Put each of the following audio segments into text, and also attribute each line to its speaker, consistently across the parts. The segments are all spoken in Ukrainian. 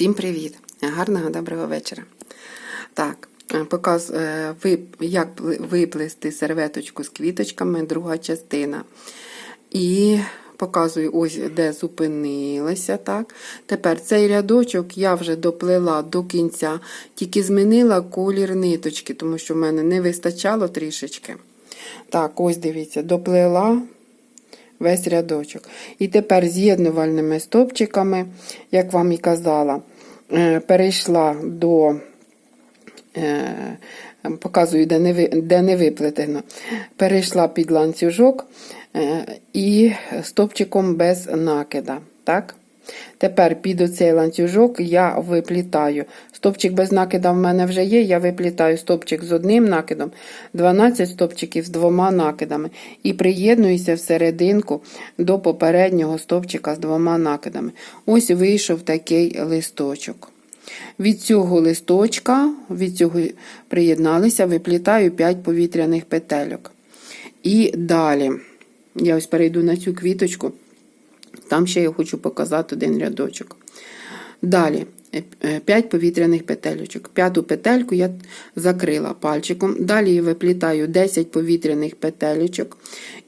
Speaker 1: Всім привіт! Гарного доброго вечора. Так, е, показ, е, як виплести серветочку з квіточками, друга частина. І показую ось, де зупинилася. Так. Тепер цей рядочок я вже доплела до кінця, тільки змінила колір ниточки, тому що в мене не вистачало трішечки. Так, ось дивіться, доплела весь рядочок. І тепер з'єднувальними стовпчиками, як вам і казала, перейшла до, е, показую, де не, де не виплетено, перейшла під ланцюжок е, і стовпчиком без накида. Так? Тепер під оцей ланцюжок я виплітаю. Стопчик без накида в мене вже є. Я виплітаю стопчик з одним накидом, 12 стопчиків з двома накидами. І приєднуюся всерединку до попереднього стопчика з двома накидами. Ось вийшов такий листочок. Від цього листочка, від цього приєдналися, виплітаю 5 повітряних петельок. І далі, я ось перейду на цю квіточку. Там ще я хочу показати один рядочок. Далі 5 повітряних петельочок. П'яту петельку я закрила пальчиком. Далі виплітаю 10 повітряних петельочок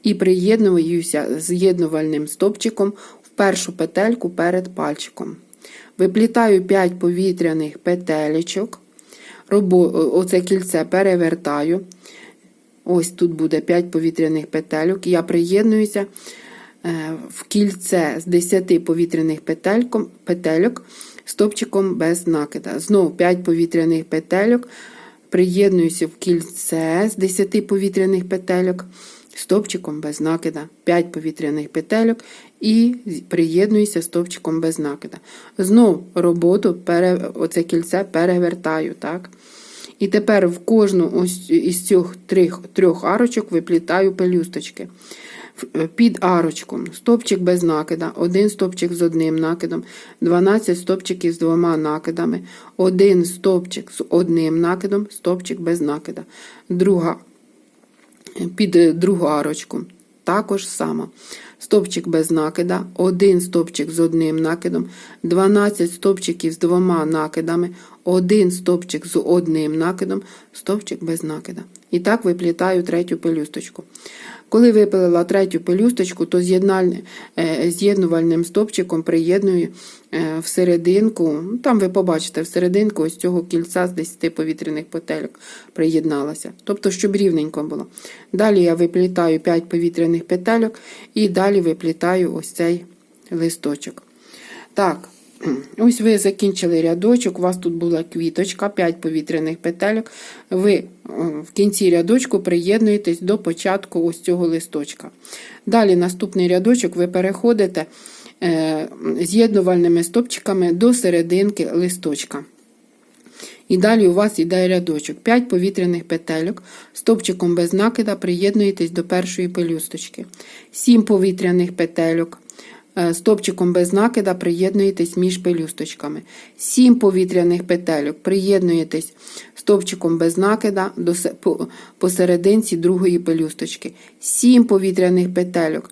Speaker 1: і приєднуюся з'єднувальним стопчиком в першу петельку перед пальчиком. Виплітаю 5 повітряних петелечок. Робо, оце кільце перевертаю. Ось тут буде 5 повітряних петельок. Я приєднуюся е, в кільце з 10 повітряних петельок стопчиком без накида. Знову 5 повітряних петельок. Приєднуюся в кільце з 10 повітряних петельок. Стопчиком без накида, 5 повітряних петельок і приєднуюся стопчиком без накида. Знов роботу, пере, оце кільце перевертаю. так? І тепер в кожну із цих трьох арочок виплітаю пелюсточки. Під арочку стопчик без накида, один стопчик з одним накидом, 12 стопчиків з двома накидами, один стопчик з одним накидом, стопчик без накида. Друга. Під е, другу арочку. Також само. Стопчик без накида, один стопчик з одним накидом, 12 стопчиків з двома накидами, один стопчик з одним накидом, стопчик без накида. І так виплітаю третю пелюсточку. Коли випилила третю пелюсточку, то е, з'єднувальним стопчиком приєдную е, всерединку, ну, там ви побачите, всерединку ось цього кільця з 10 повітряних петельок приєдналася. Тобто, щоб рівненько було. Далі я виплітаю 5 повітряних петельок і далі виплітаю ось цей листочок. Так, ось ви закінчили рядочок, у вас тут була квіточка, 5 повітряних петельок. Ви е, в кінці рядочку приєднуєтесь до початку ось цього листочка. Далі наступний рядочок ви переходите е, з'єднувальними стопчиками до серединки листочка. І далі у вас іде рядочок. 5 повітряних петельок. Стопчиком без накида приєднуєтесь до першої пелюсточки. 7 повітряних петельок. Е, Стопчиком без накида приєднуєтесь між пелюсточками. 7 повітряних петельок. Приєднуєтесь стопчиком без накида до посерединці другої пелюсточки. 7 повітряних петельок.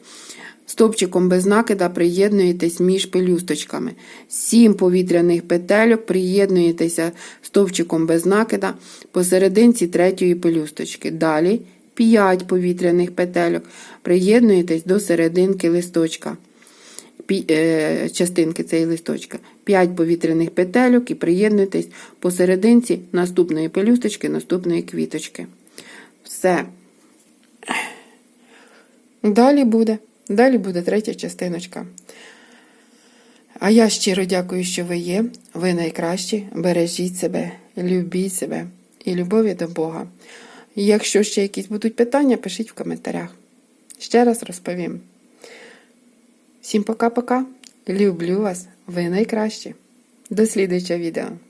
Speaker 1: Стопчиком без накида приєднуєтесь між пелюсточками. Сім повітряних петельок приєднуєтеся стовпчиком без накида посерединці третьої пелюсточки. Далі 5 повітряних петельок приєднуєтесь до серединки листочка. Е, частинки цієї листочка. 5 повітряних петельок і приєднуєтесь посерединці наступної пелюсточки, наступної квіточки. Все. Далі буде. Далі буде третя частиночка. А я щиро дякую, що ви є. Ви найкращі. Бережіть себе, любіть себе і любові до Бога. Якщо ще якісь будуть питання, пишіть в коментарях. Ще раз розповім. Всім пока-пока. Люблю вас. Ви найкращі. До слідуючого відео.